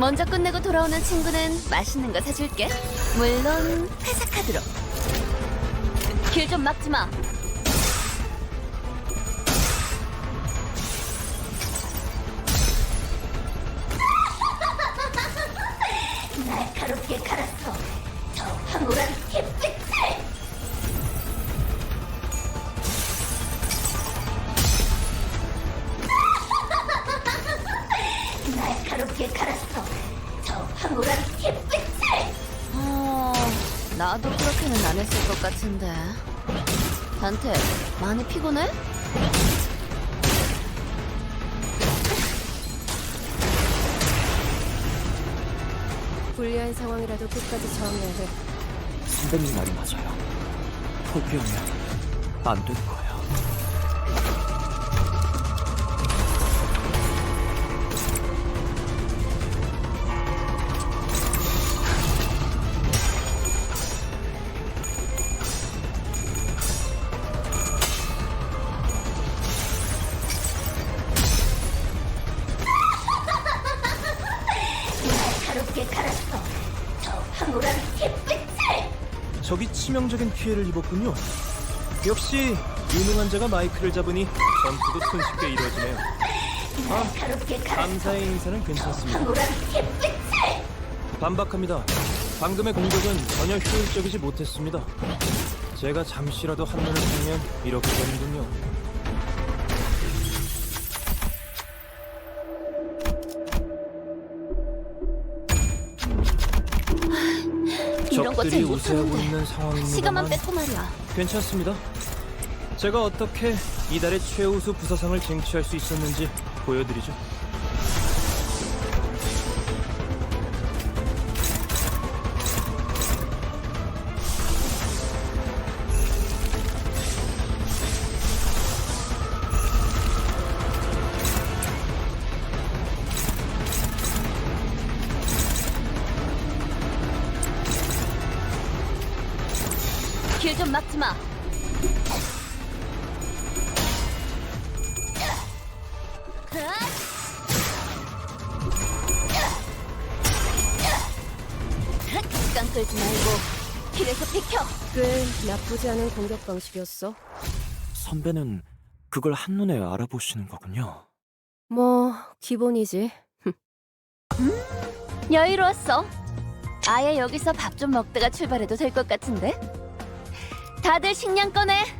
먼저 끝내고 돌아오는 친구는 맛있는 거 사줄게. 물론 회사 카드로. 길 좀 막지 마. 날카롭게 갈았어. 저 황홀한 햇 날카롭게 갈았어. 저 황홀한 햇빛을! 어, 나도 그렇게는 안 했을 것 같은데. 단테, 많이 피곤해? 불리한 상황이라도 끝까지 저항해야 해. 선배님 말이 맞아요. 포기하면 안 되는 거예요. 저 황홀한 햇빛을! 적이 치명적인 피해를 입었군요. 역시 유능한 자가 마이크를 잡으니 전투도 손쉽게 이루어지네요. 날카롭게 갈았어. 감사의 인사는 괜찮습니다. 황홀한 햇빛을! 반박합니다. 방금의 공격은 전혀 효율적이지 못했습니다. 제가 잠시라도 한눈을 팔면 이렇게 되는군요. 이런 거잘 적들이 우세하고. 있는 상황입니다만 시간만 뺏고 말이야. 괜찮습니다. 제가 어떻게 이달의 최우수 부사상을 쟁취할 수 있었는지 보여드리죠. 길 좀 막지 마. 시간 끌지 말고 길에서 비켜. 꽤 나쁘지 않은 공격 방식이었어. 선배는 그걸 한눈에 알아보시는 거군요. 뭐 기본이지. 여유로웠어. 아예 여기서 밥 좀 먹다가 출발해도 될 것 같은데. 다들 식량 꺼내.